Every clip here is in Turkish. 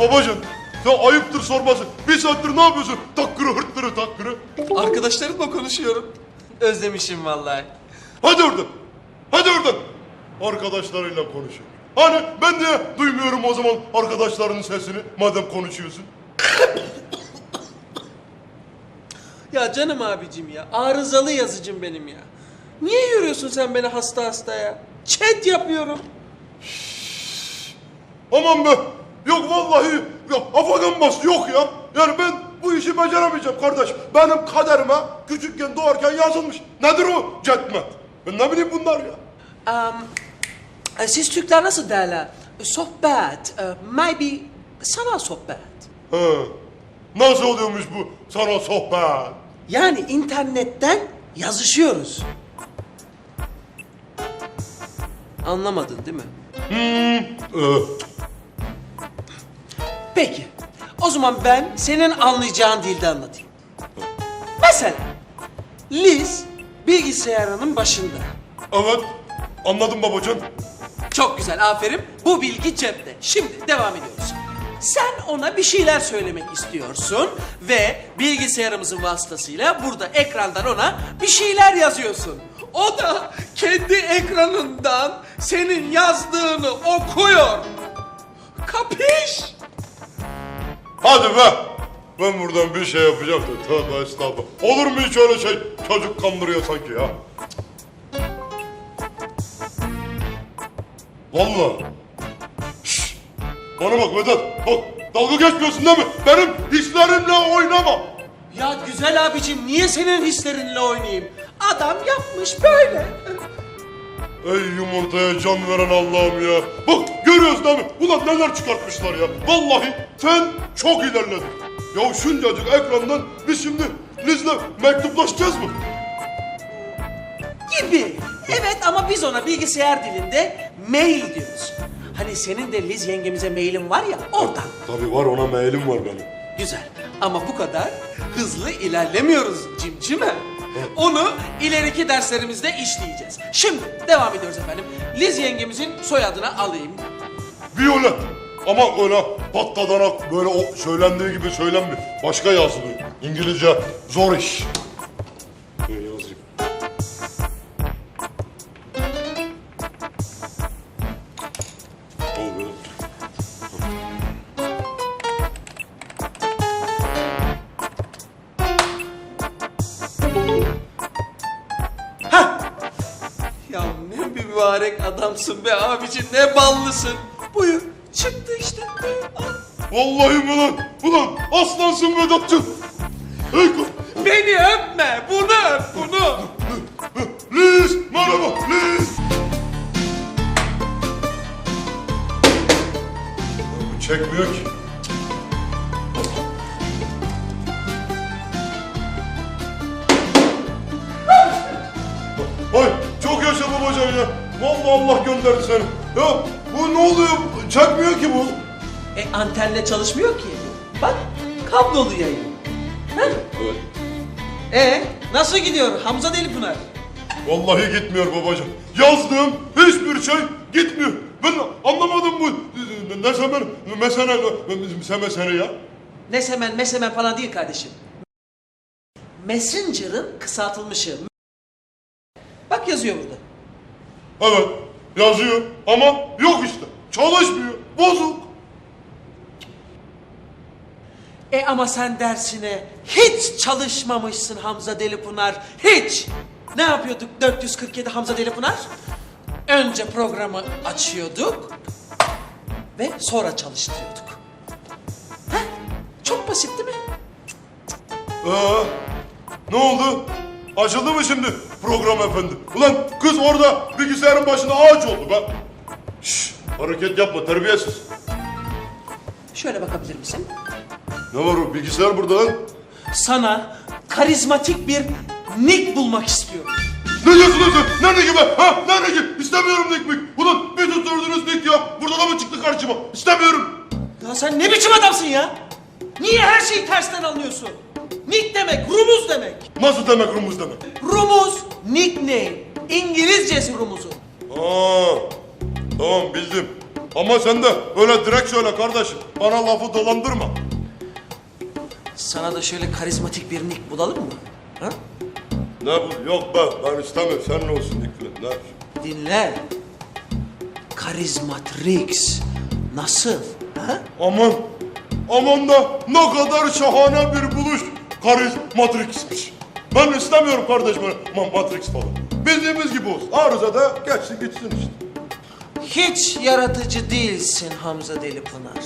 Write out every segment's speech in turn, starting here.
babacan ya ayıptır sorması. Bir saattir ne yapıyorsun? Takkırı hırttırı takkırı. Arkadaşlarımla konuşuyorum. Özlemişim vallahi. Hadi oradan. Hadi oradan. Arkadaşlarıyla konuşuyor. Hani ben niye duymuyorum o zaman arkadaşlarının sesini madem konuşuyorsun? Ya canım abicim ya. Arızalı yazıcım benim ya. Niye yürüyorsun sen beni hasta hasta ya? Chat yapıyorum. Aman be. Yok vallahi yok afagan bas yok ya. Yani ben bu işi beceremeyeceğim kardeş. Benim kaderime küçükken doğarken yazılmış. Nedir o cetmet? Ben ne bileyim bunlar ya. Um, e, siz Türkler nasıl derler? Sohbet, e, maybe sana sohbet. He. Nasıl oluyormuş bu sana sohbet? Yani internetten yazışıyoruz. Anlamadın değil mi? Ee, Peki. O zaman ben senin anlayacağın dilde anlatayım. Mesela Liz bilgisayarının başında. evet. Anladım babacan. Çok güzel aferin. Bu bilgi cepte. Şimdi devam ediyoruz. Sen ona bir şeyler söylemek istiyorsun ve bilgisayarımızın vasıtasıyla burada ekrandan ona bir şeyler yazıyorsun. O da kendi ekranından senin yazdığını okuyor. Kapiş? Hadi be. Ben buradan bir şey yapacağım da tövbe estağfurullah. Olur mu hiç öyle şey? Çocuk kandırıyor sanki ya. Vallahi. Şşş. Bana bak Vedat. Bak dalga geçmiyorsun değil mi? Benim hislerimle oynama. Ya güzel abicim niye senin hislerinle oynayayım? Adam yapmış böyle. Ey yumurtaya can veren Allah'ım ya. Bak görüyoruz değil mi? Ulan neler çıkartmışlar ya. Vallahi sen çok ilerledin. Ya şuncacık ekrandan biz şimdi Liz'le mektuplaşacağız mı? Gibi. Evet ama biz ona bilgisayar dilinde mail diyoruz. Hani senin de Liz yengemize mailin var ya oradan. Tabii var ona mailim var benim. Güzel. Ama bu kadar hızlı ilerlemiyoruz cimcime. Onu ileriki derslerimizde işleyeceğiz. Şimdi devam ediyoruz efendim. Liz yengemizin soyadını alayım. Violet. Ama öyle patladanak böyle o söylendiği gibi söylenmiyor. Başka yazılıyor. İngilizce zor iş. Mübarek adamsın be abicim ne ballısın. Buyur çıktı işte. Buyur, al. Vallahi mi lan? Ulan aslansın Vedat'cığım. Kız. Beni öpme bunu öp bunu. Liz merhaba Liz. Bu çekmiyor ki. Ay çok yaşa babacan ya. Vallahi Allah gönderdi seni. Ya bu ne oluyor? Çekmiyor ki bu. E antenle çalışmıyor ki. Bak kablolu yayın. Heh. Evet. E nasıl gidiyor Hamza Delipınar? Vallahi gitmiyor babacığım. Yazdığım hiçbir şey gitmiyor. Ben anlamadım bu ne semen mesene mesene ya. Ne semen mesemen falan değil kardeşim. Messenger'ın kısaltılmışı. Bak yazıyor burada. Evet yazıyor ama yok işte. Çalışmıyor. Bozuk. E ama sen dersine hiç çalışmamışsın Hamza Delipınar. Hiç. Ne yapıyorduk 447 Hamza Delipınar? Önce programı açıyorduk ve sonra çalıştırıyorduk. Heh, çok basit değil mi? Ee, ne oldu? Açıldı mı şimdi program efendi? Ulan kız orada bilgisayarın başında ağaç oldu be. Şşş hareket yapma terbiyesiz. Şöyle bakabilir misin? Ne var o bilgisayar burada lan? Sana karizmatik bir nick bulmak istiyorum. Ne diyorsun lan sen? Nerede gibi? Ha? Nerede gibi? İstemiyorum Nick Mick. Ulan bir tutturdunuz Nick ya. Burada da mı çıktı karşıma? İstemiyorum. Ya sen ne biçim adamsın ya? Niye her şeyi tersten anlıyorsun? Nick demek, rumuz demek. Nasıl demek rumuz demek? Rumuz, nickname. İngilizcesi rumuzu. Aa, tamam bildim. Ama sen de öyle direkt söyle kardeşim. Bana lafı dolandırma. Sana da şöyle karizmatik bir nick bulalım mı? Ha? Ne bu? Yok be ben istemiyorum. Senin olsun Dikli. Ne? Dinle. Karizmatrix. Nasıl? Ha? Aman. Aman da ne kadar şahane bir buluş. Kariz Matrix'miş. Ben istemiyorum kardeşim ma- Matrix falan. Bildiğimiz gibi olsun. Arıza da geçsin gitsin işte. Hiç yaratıcı değilsin Hamza Delipınar.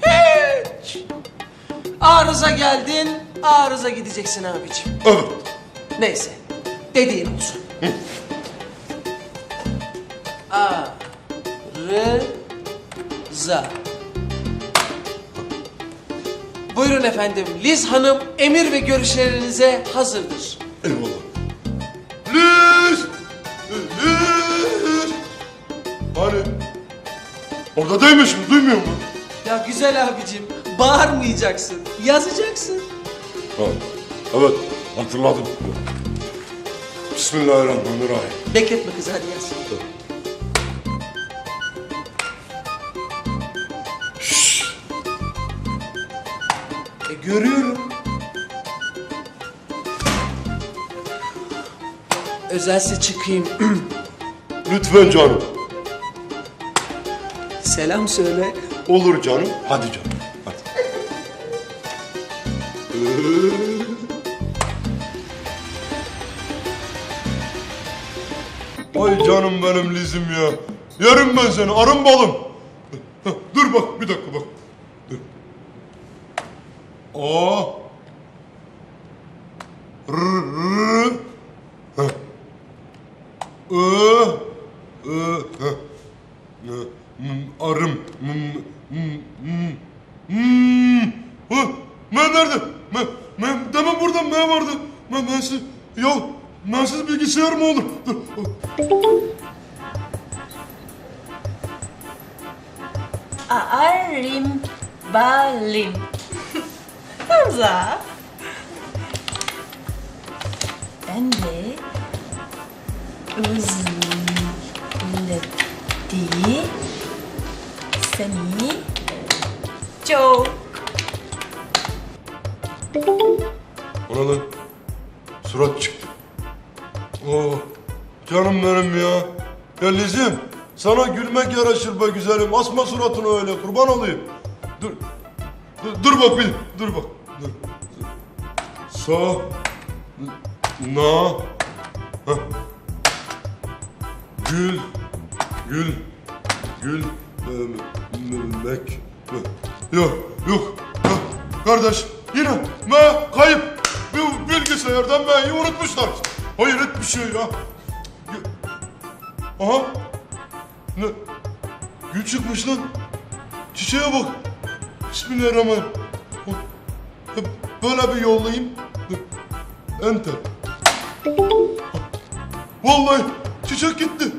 Hiç. Arıza geldin, arıza gideceksin abicim. Evet. Neyse, dediğin olsun. Arıza. Buyurun efendim, Liz Hanım emir ve görüşlerinize hazırdır. Eyvallah. Liz! Liz! Hani? Orada değilmişim, duymuyor musun? Ya güzel abicim, bağırmayacaksın, yazacaksın. Ha, evet, hatırladım. Bismillahirrahmanirrahim. Bekletme kızı hadi yaz. E görüyorum. Özelse çıkayım. Lütfen canım. Selam söyle. Olur canım, hadi canım. Hadi. Ay canım benim Lizim ya. Yerim ben seni, arın balım. Dur bak, bir dakika bak. A. R. R. Heh. I. I. M- Arım. M nerede? M, M, demin burada M vardı. M, M'siz. Ya M'siz bilgisayar mı olur? Dur. Alim balim. Hamza. Ben de özledi seni çok. Ona lan surat çıktı. Oh canım benim ya. Ya Lizim sana gülmek yaraşır be güzelim. Asma suratını öyle kurban olayım. Dur. Dur, dur bak bir. Dur bak. Dur. Sa. Na. Heh. Gül. Gül. Gül. Mek. Yok. Yok. Yok. Kardeş yine me kayıp. Bu bilgisayardan M'yi unutmuşlar. Hayret bir şey ya. Aha. Ne? Gül çıkmış lan. Çiçeğe bak. Bismillahirrahmanirrahim. Böyle bir yollayayım. Enter. Vallahi çiçek gitti.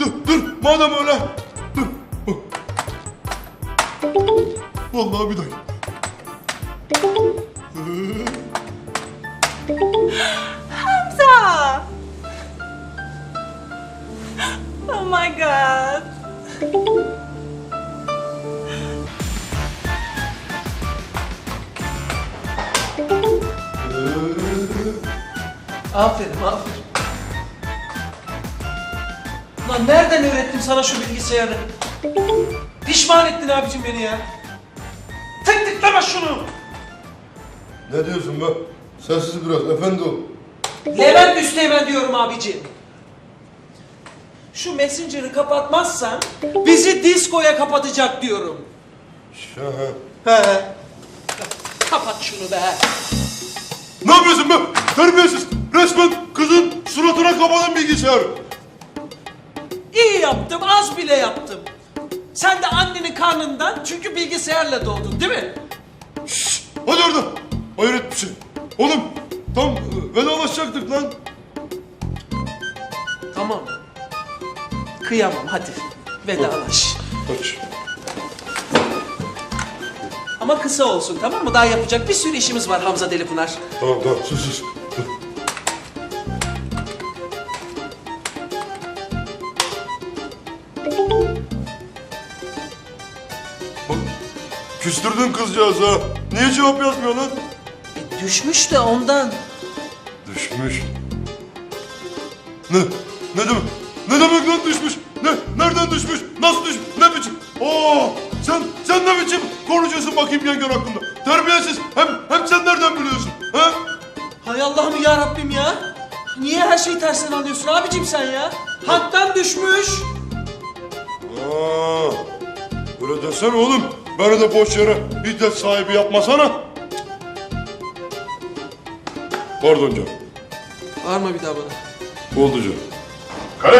Dur, dur. Madem öyle. Dur. Vallahi bir dakika. Hamza. Oh my god. Aferin, aferin. Lan nereden öğrettim sana şu bilgisayarı? Pişman ettin abicim beni ya. Tık tıklama şunu. Ne diyorsun be? Sessiz biraz, efendi ol. Levent Üsteğmen diyorum abicim. Şu Messenger'ı kapatmazsan bizi diskoya kapatacak diyorum. Şaha. He. Kapat şunu be. Ne yapıyorsun be? Terbiyesiz. Resmen kızın suratına kapadın bilgisayarı. İyi yaptım, az bile yaptım. Sen de annenin karnından çünkü bilgisayarla doğdun değil mi? Hadi oradan. Hayret bir şey. Oğlum tam e, vedalaşacaktık lan. Tamam. Kıyamam hadi. Vedalaş. Kaç. Ama kısa olsun tamam mı? Daha yapacak bir sürü işimiz var Hamza Delipınar. Tamam tamam sus sus. Bak küstürdün kızcağız ha. Niye cevap yazmıyor lan? E, düşmüş de ondan. Düşmüş. Ne? Ne demek? Ne demek lan düşmüş? Ne? Nereden düşmüş? Nasıl düşmüş? Ne biçim? Oo! Sen sen ne biçim konuşuyorsun bakayım yengen hakkında? Terbiyesiz. Hem hem sen nereden biliyorsun? He? Hay Allah'ım ya Rabbim ya. Niye her şeyi tersten alıyorsun abicim sen ya? Haktan düşmüş. Aa! Öyle desene oğlum. Beni de boş yere hiddet sahibi yapmasana. Pardon canım. Bağırma bir daha bana. Oldu canım. Kara